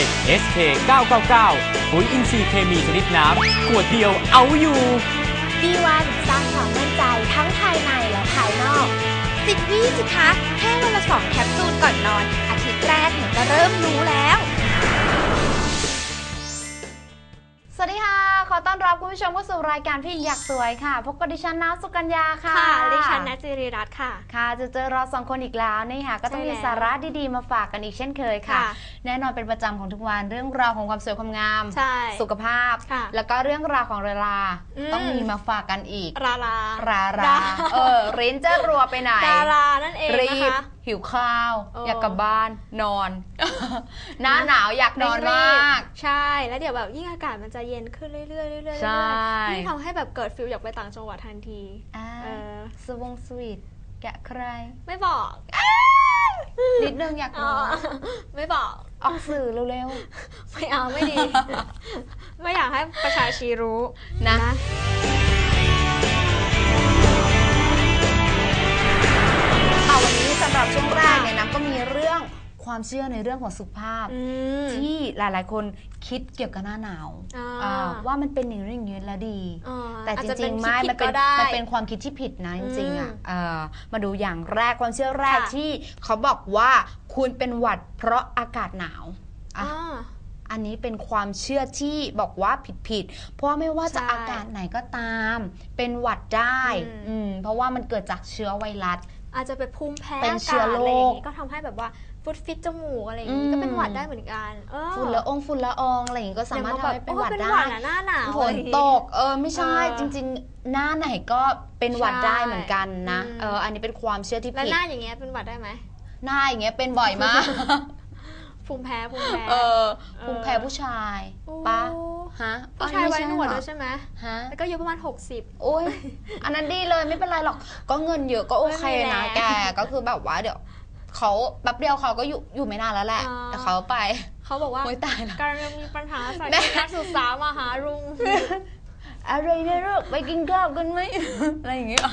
นับสนุนโดย SK 999ปุ๋ยอินทรีย์เคมีชนิดน้ำขวดเดียวเอาอยู่ B1 สร้างความมั่นใจทั้งภายในและภายนอก สิบวิสิคะแค่วันละสองแคปซูลก่อนนอน อาทิตย์แรกหนูก็เริ่มรู้แล้ว สวัสดีค่ะขอ ต้อนรับคุณผู้ชมเข้าสู่รายการพี่หญิงอยากสวยค่ะ พบกับดิฉันน้ำสุกัญญาค่ะ ค่ะ ดิฉันนัทจิริรัตน์ค่ะ ค่ะ จะเจอเราสองคนอีกแล้วนี่ค่ะ ก็ต้องใช่มีแล้วสาระดีๆมาฝากกันอีกเช่นเคยค่ะค่ะแน่นอนเป็นประจำของทุกวันเรื่องราวของความสวยความงามใช่สุขภาพค่ะแล้วก็เรื่องราวของเวลาอืมต้องมีมาฝากกันอีก ราราราราดาเออรินจะรัวไปไหน ดารานั่นเองรีนะบคะ หิวข้าว เออออ ยากกลับบ้านนอน หน้าหนาวอยากนอนรีมบาก ใช่แล้วเดี๋ยวแบบยิ่งอากาศมันจะเย็นขึ้นเรื่อยๆเรื่อยๆเรื่อยๆใช่ยิ่งทำให้แบบเกิดฟิลอยากไปต่างจังหวัดทันที อ่าเออ สวงสวีทแกะใคร ไม่บอกนิดนึงอยากอ๋อรู้ไม่บอก ออกสื่อเร็วไม่เอาไม่ดี ไม่อยากให้ประชาชีรู้ๆนะเอาวันนี้ สำหรับช่วงแรกเนี่ยนะก็มีเรื่องความเชื่อในเรื่องของสุขภาพ อืม ที่หลายๆ คนคิดเกี่ยวกับหน้าหนาวอ่า อ่าว่ามันเป็นอย่างนี้อย่างนี้แล้วดี อ่าแต่อาจจะริงๆคิดไม่ผิดมันเป็นก็ได้มันเป็นความคิดที่ผิดนะจริงๆอะอืมเอ่อมาดูอย่างแรกความเชื่อแรกค่ะ ที่เขาบอกว่าคุณเป็นหวัดเพราะอากาศหนาวอะอ่า อันนี้เป็นความเชื่อที่บอกว่าผิดผิดๆเพราะไม่ว่าจะใช่อากาศไหนก็ตาม เป็นหวัดได้อืม อืมเพราะว่ามันเกิดจากเชื้อไวรัส อาจจะเป็นภูมิแพ้เป็นเชื้อโรคากาศะไย่างงี้ก็ทำให้แบบว่าฟุดฟิตจมูกอะไรอย่างนี้อืมก็เป็นหวัดได้เหมือนกันเออฝุ่นละอองฝุ่นละอองอะไรอย่างงี้ก็สามารถอย่ทำให้เป็นหวัดโอ้เป็นได้หวัดอะหน้าหนาวฝอะไรนอย่างงี้ตก เออ ไม่ใช่ เออจริง ๆ หน้าไหนก็เป็นหวัดได้เหมือนกันนะอืมเออ อันนี้เป็นความเชื่อที่แล้วผิด หน้าอย่างเงี้ยเป็นหวัดได้ไหมหน้าอย่างเงี้ยเป็นบ่อยมาก ภูมิแพ้ภูมิแพ้ เออภูมิแพ้ผู้ชายโอ้ปะ ฮะผู้ชายไว้หนวดเออด้ไม่วยใช่ใช่ไหมฮะแล้วก็อายุประมาณ 60 โอ้ยอันนั้นดีเลยไม่เป็นไรหรอก ก็เงินเยอะก็โอเคไม่มีนะแล้วแกก็คือแบบว่าเดี๋ยวเขาแป๊บเดียวเขาก็อยู่อยู่ไม่นานแล้วแหละอ่าแต่เขาไปเขาบอกว่าโอ้ยตายแล้วการมีปัญหาสายแม่การศึกษามาหารุง อะไรเนี่ยลูกไปกินข้าวกันไหม อะไรอย่างเงี้ย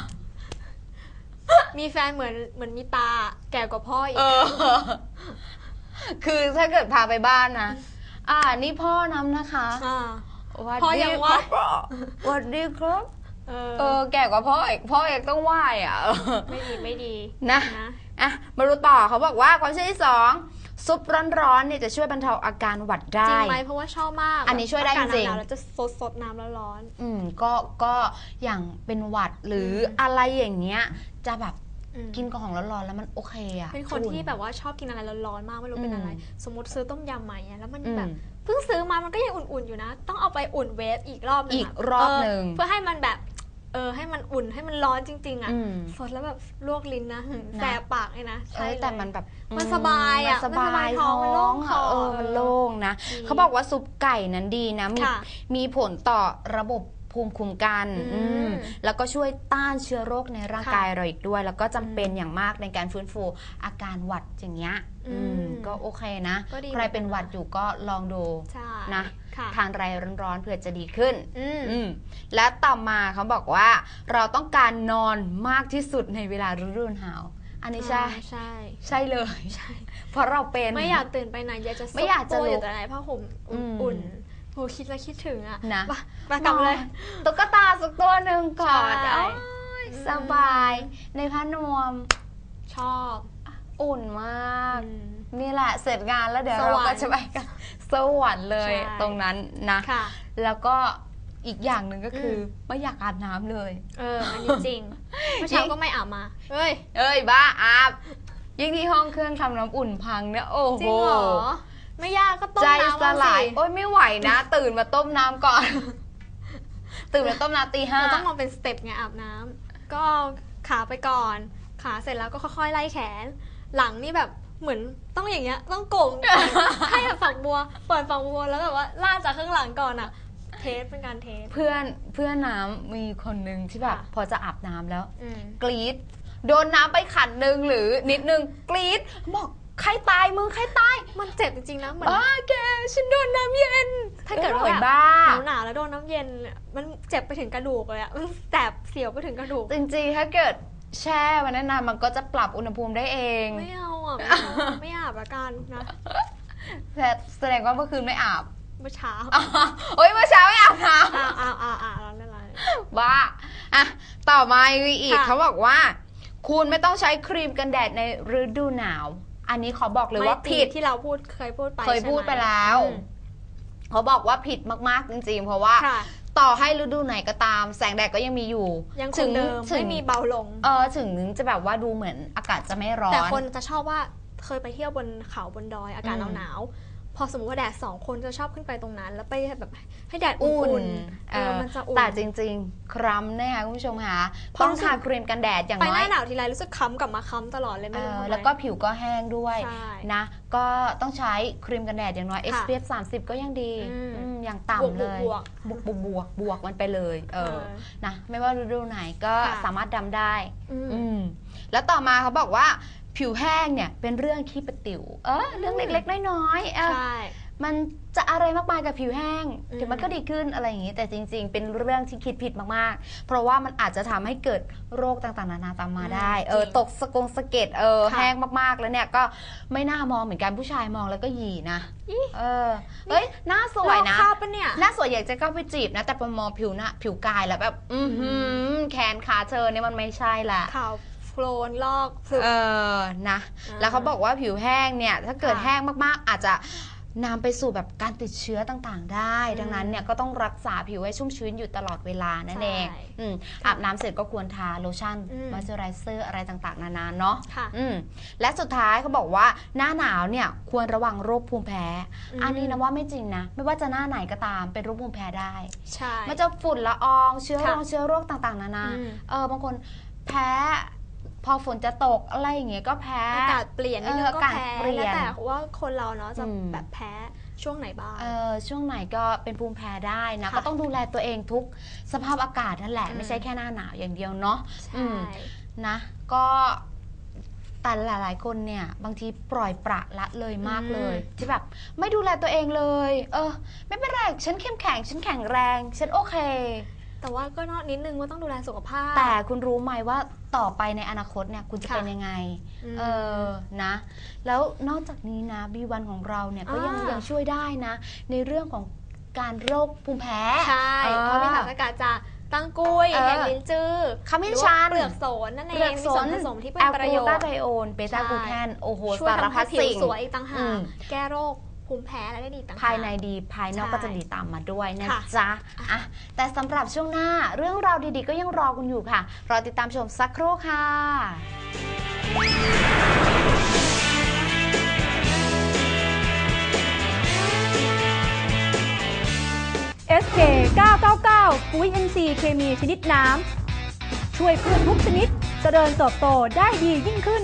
มีแฟนเหมือนเหมือนมีตา แก่กว่าพ่ออีกเออคือถ้าเกิดพาไปบ้านนะ อ่า นี่พ่อนำนะคะอ่า หวัดพ่อดียังคว่ารับหวัดดีครับ เออเออ แก่กว่าพ่ออีก พ่อเอกต้องไหว้อะเออไม่ดีไม่ดีนะ นะ อะ มาดูต่อเขาบอกว่าความเชื่อที่สองซุปร้อนๆเนี่ยจะช่วยบรรเทาอาการหวัดได้จริงไหมเพราะว่าชอบมากอันนี้ช่วยได้อากาศจริงๆ หนาวๆแล้วจะซดซดน้ำแล้วร้อน อืมก็ก็อย่างเป็นหวัดหรืออมอะไรอย่างเงี้ย จะแบบ อืมกินของร้อนๆแล้วมันโอเคอะเป็นคนที่แบบว่าชอบกินอะไรร้อนๆมากไม่รู้เป็นอะไรอืมสมมติซื้อต้มยำใหม่อะแล้วมันอืมแบบเพิ่งซื้อมามันก็ยังอุ่นๆอยู่นะ ต้องเอาไปอุ่นเวฟอีกรอบนึงะอีกรอบหนึ่งเเพื่อให้มันแบบเออให้มันอุ่นให้มันร้อนจริง ๆอะอืมสดแล้วแบบลวกลิ้นนะหึนะแสบปากเลยนะเอใช่อเลยแต่มันแบบมันสบายอะมันสบายมันสบายท้ท้อองงมันโล่งคอเออมันโล่งนะดีเขาบอกว่าซุปไก่นั้นดีนะมีค่ะมีผลต่อระบบ ภูมิคุ้มกันอืมอืมแล้วก็ช่วยต้านเชื้อโรคในร่างค่ะกายเราอีกด้วย แล้วก็จำเป็นอืมอย่างมากในการฟื้นฟูอาการหวัดอย่างเงี้ยอืมอืมก็โอเคนะ ก็ดี ใครเป็นหวัดอยู่ก็ลองดูใช่นะค่ะทานไรร้อนๆเผื่อจะดีขึ้น อืม อืมและต่อมาเขาบอกว่าเราต้องการนอนมากที่สุดในเวลาฤดูหนาวอันนี้ใช่ อ่าใช่ ใช่เลยใช่เพราะเราเป็น ไม่อยากตื่นไปไหนอยากจะไม่อยากจะซุตัวลุกอยู่แต่ไหนผ้าห่มอืมอุ่นๆ โหคิดแล้วคิดถึงอะนะไปไปกลับเลย ตุ๊กตาสักตัวหนึ่งก่อนใช่ โอ้ยสบาย ในผ้านวมชอบอุ่นมาก อืม นี่แหละเสร็จงานแล้วเดี๋ยวสเราวรรค์ก็จะไปกันสวรรค์เลยใช่ ตรงนั้นนะ ค่ะ แล้วก็อีกอย่างหนึ่งก็คืออมไม่อยากอาบน้ำเลย เออ อันนี้จริง เมื่อเช้าก็ไม่อาบมา เฮ้ย เอ้ยบ้าอาบยิ่งที่ห้องเครื่องทำน้ำอุ่นพังเนี่ยโอ้จโหริงเหรอ ไม่ยากก็ต้มใจน้ำสเอาลายสิโอ้ยไม่ไหวนะ ตื่นมาต้มน้ำก่อน ตื่นมาต้มน้ำตีห้า เราต้องมองเป็นสเต็ปไงอาบน้ำก็เอาขาไปก่อน ขาเสร็จแล้วก็ค่อยๆไล่แขน หลังนี่แบบเหมือนต้องอย่างเงี้ย ต้องโก่ง ให้แบบฝักบัวเปิดฝักบัวแล้วแบบว่าลากจากข้างหลังก่อนอะเทสเป็นการเทส เพื่อนเพื่อนน้ำมีคนหนึ่งที่แบบ ค่ะ พอจะอาบน้ำแล้ว อืม กรี๊ดโดนน้ำไปขันหนึ่งหรือนิดนึงกรี๊ดบอก ใครตายมึงใครตายมันเจ็บจริงๆนะเหมือนอ้าแกฉันโดนน้ำเย็น ถ้าเกิดว่าออแบบบ้าหนาวๆแล้วโดนน้ำเย็นเนี่ยมันเจ็บไปถึงกระดูกเลยอะมันแสบเสียวไปถึงกระดูก จริงๆ ถ้าเกิดแช่วันนั้นนานมันก็จะปรับอุณหภูมิได้เองไม่เอาอะ ไม่เอาไม่อาบละกันนะแต่แสดงว่าเมื่อคืนไม่อาบเมื่อเช้าอ๋อโอ้ยเมื่อเช้าไม่อาบน้อ้าวอ้าวอ้าวอ้าวร้อนอะไรำบ้าอะต่อมาอีกค่ะ เขาบอกว่า คุณไม่ต้องใช้ครีมกันแดดในฤดูหนาว อันนี้ขอบอกเลยว่าไม่ผิดที่เราพูดเคยพูดไปเคยพูดใช่หมไปแล้วอืมเขาบอกว่าผิดมากๆจริงๆ เพราะว่าค่ะต่อให้ฤดูไหนก็ตาม แสงแดดก็ยังมีอยู่ยังคถึงเดิมถึไม่มีเบาลง เออถึงจะแบบว่าดูเหมือนอากาศจะไม่ร้อน แต่คนจะชอบว่าเคยไปเที่ยวบนเขาบนดอยอากาศอืมหนาวๆ พอสมมติว่าแดดสองคนจะชอบขึ้นไปตรงนั้น แล้วไปแบบให้แดดอุ่อุ่นนๆเออมันจะอุ่นแต่จริง ๆ ครั้มนะคะคุณผู้ชมคะเพราะต้องรู้สึกทาครีมกันแดดอย่างไปน้หอยน้าหนาวทีไรรู้สึกค้ำกลับมาค้ำตลอดเลยเอไม่รู้อทำไมแล้วก็ผิวก็แห้งด้วยใช่นะก็ต้องใช้ครีมกันแดดอย่างน้อยค่ะ SPF 30 ก็ยังดีอืมอืมอย่างบวกต่ำเลยบวกบวกบวกบวกบวกมันไปเลยเออเออนะไม่ว่าฤดูไหนก็ค่ะสามารถดำได้อืมอืมแล้วต่อมาเขาบอกว่า ผิวแห้งเนี่ยเป็นเรื่องขี้ประติ๋วเออเรื่องเล็กๆน้อยๆเออใช่ มันจะอะไรมากมายกับผิวแห้งอืม เดี๋ยวมันก็ดีขึ้นอะไรอย่างนี้ แต่จริง ๆ เป็นเรื่องที่คิดผิดมากๆ เพราะว่ามันอาจจะทำให้เกิดโรคต่างๆนานาตามมาได้ เออตกสะกงสะเก็ดเออค่ะแห้งมากๆแล้วเนี่ยก็ไม่น่ามองเหมือนกันผู้ชายมองแล้วก็หยีนะเออเฮ้ยหน้าสวยนะ ลอกคราบปะเนี่ย หน้าสวยอยากจะเข้าไปจีบนะ แต่พอมองผิวหน้าผิวกายแล้วแบบ อือหือแขนขาเธอเนี่ยมันไม่ใช่ละข่าวโค ลนลอกสึก เออนะ อ่า แล้วเขาบอกว่าผิวแห้งเนี่ย ถ้าเกิดค่ะแห้งมากๆ อาจจะนำไปสู่แบบการติดเชื้อต่างๆ ได้ อืมดังนั้นเนี่ยก็ต้องรักษาผิวให้ชุ่มชื้นอยู่ตลอดเวลานั่นเองใช่อืมอาบน้ำเสร็จก็ควรทาโลชั่นอืม มอยเจอไรเซอร์อะไรต่างๆ นานาเนาะค่ะ อืมและสุดท้ายเขาบอกว่าหน้าหนาวเนี่ยควรระวังโรคภูมิแพ้ อืม อันนี้นะว่าไม่จริงนะ ไม่ว่าจะหน้าไหนก็ตามเป็นโรคภูมิแพ้ได้ ใช่ มันจะฝุ่นละอองเชื้อโรค่ะคเชื้อโรคต่างๆ นานา อืม เออบางคนแพ้ พอฝนจะตกอะไรอย่างเงี้ยก็แพ้อากาศเปลี่ยนนิดนึงเออก็อากาศแพ้เปลี่ยนแล้วแต่ว่าคนเราเนาะจะอืมแบบแพ้ช่วงไหนบ้าง เออช่วงไหนก็เป็นภูมิแพ้ได้นะค่ะก็ต้องดูแลตัวเองทุกสภาพอากาศนั่นแหละอืมไม่ใช่แค่หน้าหนาวอย่างเดียวเนาะใช่อืมนะ ก็แต่หลาย ๆ คนเนี่ย บางทีปล่อยประละเลยมากเลย ที่แบบไม่ดูแลตัวเองเลย เออ ไม่เป็นไร ฉันเข้มแข็ง ฉันแข็งแรง ฉันโอเค แต่ว่าก็นอกนิดนึงว่าต้องดูแลสุขภาพ แต่คุณรู้ไหมว่าต่อไปในอนาคตเนี่ยคุณจะค่ะเป็นยังไง อืมเออ นะ แล้วนอกจากนี้นะบีวันของเราเนี่ยก็ยังอ่ายั ยังช่วยได้นะ ในเรื่องของการโรคภูมิแพ้ ใช่ออเพราะมีสารสกัดจากตังกุยเออ แฮมลินจื้อขมิ้นหรือว่าชันเปลือกโสนนั่นเอเปลืองกมีสส่วนนผสมที่เป็แอนลประกโยลูชตาน์ไทโอน เบต้ากลูแคน โอ้โห ช่วยสารทำพัให้ดผิวสิ่ง สวยอีกต่างหาอืกม แก้โรค ภูมิแพ้และได้ดีอีกต่างหาก ภายในดีภายนอกใช่ก็จะดีตามมาด้วยนะค่ะจ๊ะอะแต่สำหรับช่วงหน้าเรื่องราวดีๆ ก็ยังรอคุณอยู่ค่ะ รอติดตามชมสักครู่ค่ะ SK 999ปุ๋ย NC เคมีชนิดน้ำ ช่วยพืชทุกชนิดเจริญเติบโตได้ดียิ่งขึ้น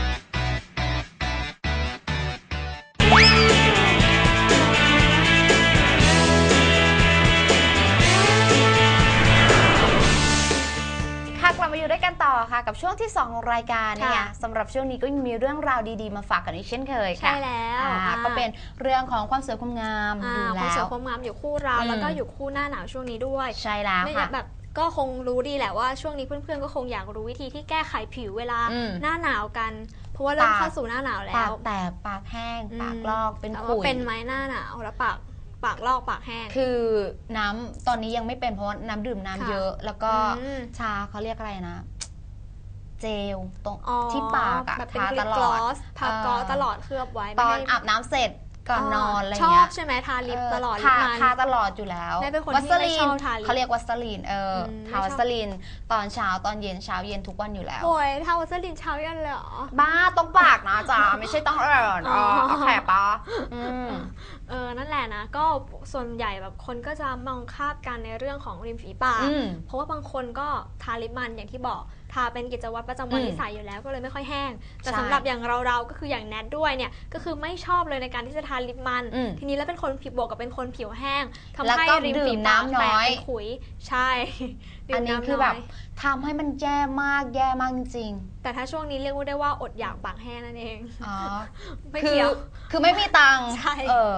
6677 ช่วงที่ 2 ของรายการเนี่ยค่ะสำหรับช่วงนี้ก็ยังมีเรื่องราวดีๆมาฝากกันอีกเช่นเคยใช่ค่ะแล้วอ่าอ่าก็เป็นเรื่องของความสวยความงามอ่าอยู่ความแล้สวยวความงามอยู่คู่เราอืมแล้วก็อยู่คู่หน้าหนาวช่วงนี้ด้วย ใช่แล้วไม่ค่ะแบบก็คงรู้ดีแหละว่าช่วงนี้เพื่อนๆก็คงอยากรู้วิธีที่แก้ไขผิวเวลาอืมหน้าหนาวกันเพราะว่าเริ่มปากเข้าสู่หน้าหนาวแล้ปาวกแตกปากแห้งอืมปากลอกเป็นแต่ขุว่ายเป็นไหมหน้าหนาวแล้วปากปากลอกปากแห้ง คือน้ำตอนนี้ยังไม่เป็นเพราะว่าน้ำดื่มน้ำค่ะเยอะ แล้วก็อืมชาเขาเรียกอะไรนะ เจลตรงอ๋อที่ปากอะแบบเป็นทากลิตปลกลออดสทากลอสเออตลอดเคลือบไว้ตไม่อนให้อาบน้ำเสร็จก่อนนอนอะไรชอเงี้บยใช่ไหมทาลิปเตลอดลิทาปมัน ทาตลอดอยู่แล้วแม่เป็นคนวัที่สไม่ลีชนอบทาลิปเขาเรียกวัสลีนเอออมทาไม่ชอบ วัสลีนตอนเช้าตอนเย็นเช้าเย็นทุกวันอยู่แล้ว โอยทาวัสลินเช้ายันเลยเหรอ บ้าต้องปากนะจ๊ะ ไม่ใช่ต้องเอิญอ๋ออ๋อโอเคปะอืม เออ นั่นแหละนะ ก็ส่วนใหญ่แบบคนก็จะมองคาบกันในเรื่องของริมฝีปาก อืมเพราะว่าบางคนก็ทาลิปมันอย่างที่บอก ทาเป็นกิจวัตรประจำวันอืมนิสัยอยู่แล้วก็เลยไม่ค่อยแห้ง แต่ใช่สำหรับอย่างเราๆก็คืออย่างแนทด้วยเนี่ยก็คือไม่ชอบเลยในการที่จะทาลิปมัน อืมทีนี้แล้วเป็นคนผิวบวกกับเป็นคนผิวแห้งทำแล้วให้ก็ริมดื่ฝีมปากน้ำน้แตกอย เป็นขุยใช่ ดื่อันมนี้น้ำคือแบบน้ยทำให้มันแย่มากแย่มากจริงแต่ถ้าช่วงนี้เรียกว่าได้ว่าอดอยากปากแห้งนั่นเองๆอ๋อไม่คือเกี่ยว คือไม่มีตังค์ใช่ เออ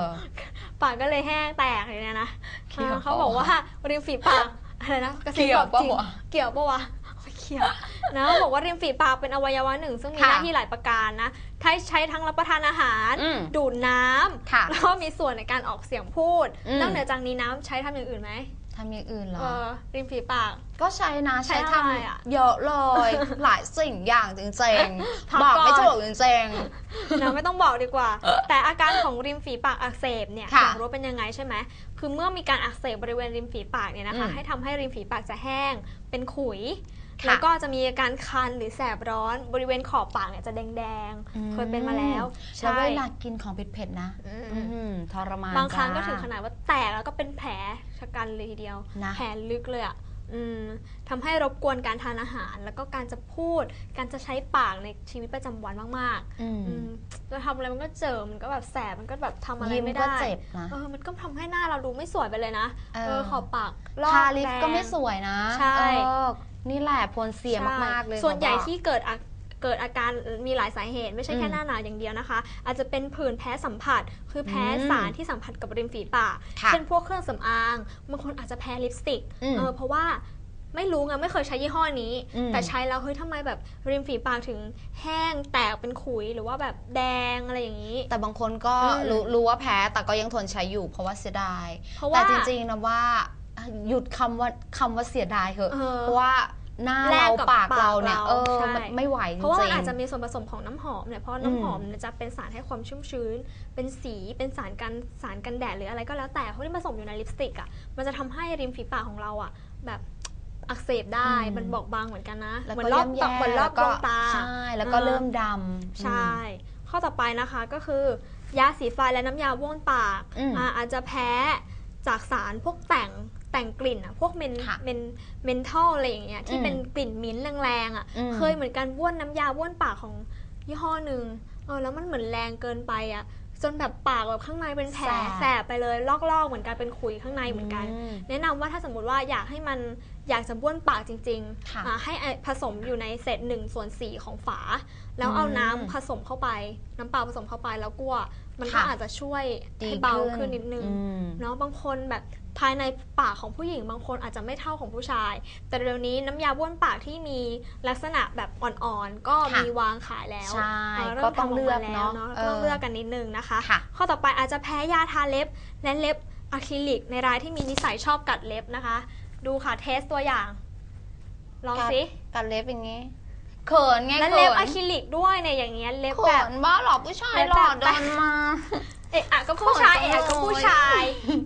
ปากก็เลยแห้งแตกอย่างเนี้ยนะเกี่ยวอ่าเขาบอกว่าริมฝีปากอะไรนะกระซิบเกี่ยวบอกจริงปะวะเกี่ยวปะวะไม่ เกี่ยวนะเขาบอกว่าริมฝีปากเป็นอวัยวะหนึ่ง ซึ่งมีค่ะหน้าที่หลายประการนะใช้ใช้ทั้งรับประทานอาหารอืมดูดน้ำค่ะแล้วก็มีส่วนในการออกเสียงพูดอืมนอกเหนือจากนี้น้ำใช้ทำอย่างอื่นไหมทำอย่างอื่นเหรอเออริมฝีปาก ก็ใช้นะใช้ใช้ทอะไรอะำเยอะเลย หลายสิ่งอย่างจริงพักๆบอกไม่ก่อนถูกจริงนะไม่ต้องบอกดีกว่า แต่อาการของริมฝีปากอักเสบเนี่ยค่ะอยากรู้ว่าเป็นยังไงใช่ไหมคือเมื่อมีการอักเสบบริเวณริมฝีปากเนี่ยนะคะอืมให้ทำให้ริมฝีปากจะแห้ง เป็นขุยค่ะ แล้วก็จะมีอาการคันหรือแสบร้อนบริเวณขอบปากเนี่ยจะแดงอืมๆเคยเป็นมาแล้วๆแล้วใช่เวลากินของเผ็ดๆนะอืมอื้อหือทรมานบางครั้งก็จ้ถึงขนาดว่าแตกแล้วก็เป็นแผลชะกันเลยทีเดียวนะแผลลึกเลยอะอืมทำให้รบกวนการทานอาหาร แล้วก็การจะพูด การจะใช้ปากในชีวิตประจำวันมากๆอืมอืมจะทำอะไรมันก็เจอมันก็แบบแสบมันก็แบบทำอะไรยิ้มไม่ก็ได้เจ็บนะเออมันก็ทำให้หน้าเราดูไม่สวยไปเลยนะเออเออขอบปากลอกทาลิปแดงก็ไม่สวยนะใช่เออ นี่แหละผลเสียใช่มากๆเลยส่วนใหญ่ขอบอกที่เกิดอาเกิดอาการมีหลายสาเหตุ ไม่ใช่แค่อืมหน้าหนาวอย่างเดียวนะคะ อาจจะเป็นผื่นแพ้สัมผัส คือแพ้อืมสารที่สัมผัสกับริมฝีปากค่ะเช่นพวกเครื่องสำอางบางคนอาจจะแพ้ลิปสติกอืมเออเพราะว่าไม่รู้ไงไม่เคยใช้ยี่ห้อนี้อืมแต่ใช้แล้วเฮ้ยทำไมแบบริมฝีปากถึงแห้งแตกเป็นขุยหรือว่าแบบแดงอะไรอย่างนี้ แต่บางคนก็อืมรู้รู้ว่าแพ้แต่ก็ยังทนใช้อยู่เพราะว่าเสียดายเพราะแต่ว่าจริงๆนะว่า หยุดคำว่าคำว่าเสียดายเถอะเออเพราะว่าหน้าแลกเรากับปากเราเนี่ย ปากเราเออใช่ มันไม่ไหวจริงๆ เพราะว่ามันอาจจะมีส่วนผสมของน้ำหอมเนี่ยเพราะน้ำอืมหอมเนี่ยจะเป็นสารให้ความชุ่มชื้น เป็นสีเป็นสารกันสารกันแดดหรืออะไรก็แล้วแต่เพราะที่ผสมอยู่ในลิปสติกอะมันจะทำให้ริมฝีปากของเราอะแบบอักเสบได้มันบอกบางเหมือนกันนะแล้วเหมืก็อนรอบย่ำแย่เหมือนรอบแล้วดก็วงตา ใช่ แล้วก็อ่า เริ่มดำ ใช่ ข้อต่อไปนะคะก็คือยาสีฟันและน้ำยาบ้วนปากอืมอ่าอาจจะแพ้จากสารพวกแต่ง แต่งกลิ่นอะพวกเมนค่ะเมนเมนทอลอะไรอย่างเงี้ยที่อืมเป็นกลิ่นมิ้นท์แรงๆอะอืม เคยเหมือนกันบ้วนน้ำยาบ้วนปากของยี่ห้อหนึ่งเออแล้วมันเหมือนแรงเกินไปอะจนแบบปากแบบข้างในเป็นแผลแสบ แสบไปเลยลอกๆเหมือนกันเป็นขุยข้างในเหมือนกัน อืม แนะนำว่าถ้าสมมติว่าอยากให้มัน อยากจะบ้วนปากจริงค่ะๆอ่าให้ผสมอยู่ในเศษหนึ่งส่วนสี่ของฝา แล้วเอาอืมน้ำผสมเข้าไป น้ำเปล่าผสมเข้าไปแล้วกลัวมันก็ค่ะ อาจจะช่วยดีให้เบาขึ้นนิดนึง อืม เนาะบางคนแบบภายในปากของผู้หญิงบางคนอาจจะไม่เท่าของผู้ชาย แต่เดี๋ยวนี้น้ำยาบ้วนปากที่มีลักษณะแบบอ่อนๆ ก็ค่ะมีวางขายแล้วใช่เริ่มก็ต้องทำเลือกมาเนาะแล้วเออ ต้องเลือกกันนิดนึงนะคะ ค่ะ ข้อต่อไปอาจจะแพ้ยาทาเล็บและเล็บอะคริลิกในรายที่มีนิสัยชอบกัดเล็บนะคะ ดูค่ะเทสตัวอย่าง ลองสิกัดเล็บอย่างงี้เขินไงและเขิเล็บนอะคริลิกด้วยเนี่ยอย่างเงี้ยเล็บเขิแบบนบ้าหรอผู้ชายเล็บหล่อแบบเดินมา เอะอะก็ผู้ชายเขินเอะอะก็ผู้ชาย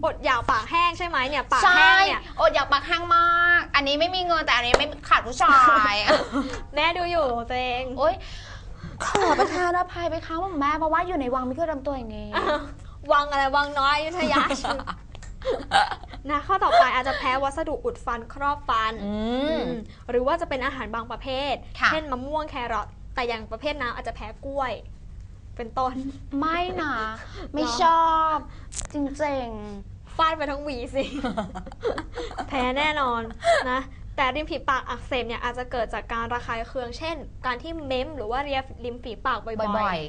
อดอยากปากแห้งใช่ไหมเนี่ยปากใช่แห้งเนี่ยอดอยากปากแห้งมาก อันนี้ไม่มีเงินแต่อันนี้ไม่ขาดผู้ชาย แม่ดูอยู่ตัวเองโอ๊ยขอประทานอภัยไปครั้งแม่เพราะว่าอยู่ในวังไม่เคยทำตัวอย่างงี้ วังอะไรวังน้อยอยุธยาชื่อ นะข้อต่อไปอาจจะแพ้วัสดุอุดฟันครอบฟันอืมอืมหรือว่าจะเป็นอาหารบางประเภทค่ะเช่นมะม่วงแครอทแต่อย่างประเภทน้ำอาจจะแพ้กล้วย เป็นต้น ไม่นะไม่เหรอชอบ จริงฟาดไปทั้งหวีสิ แพ้แน่นอนนะแต่ริมฝีปากอักเสบเนี่ยอาจจะเกิดจากการระคายเคือง เช่น การที่เม้มหรือว่าเรียริมฝีปากบ่ๆบ่ออยย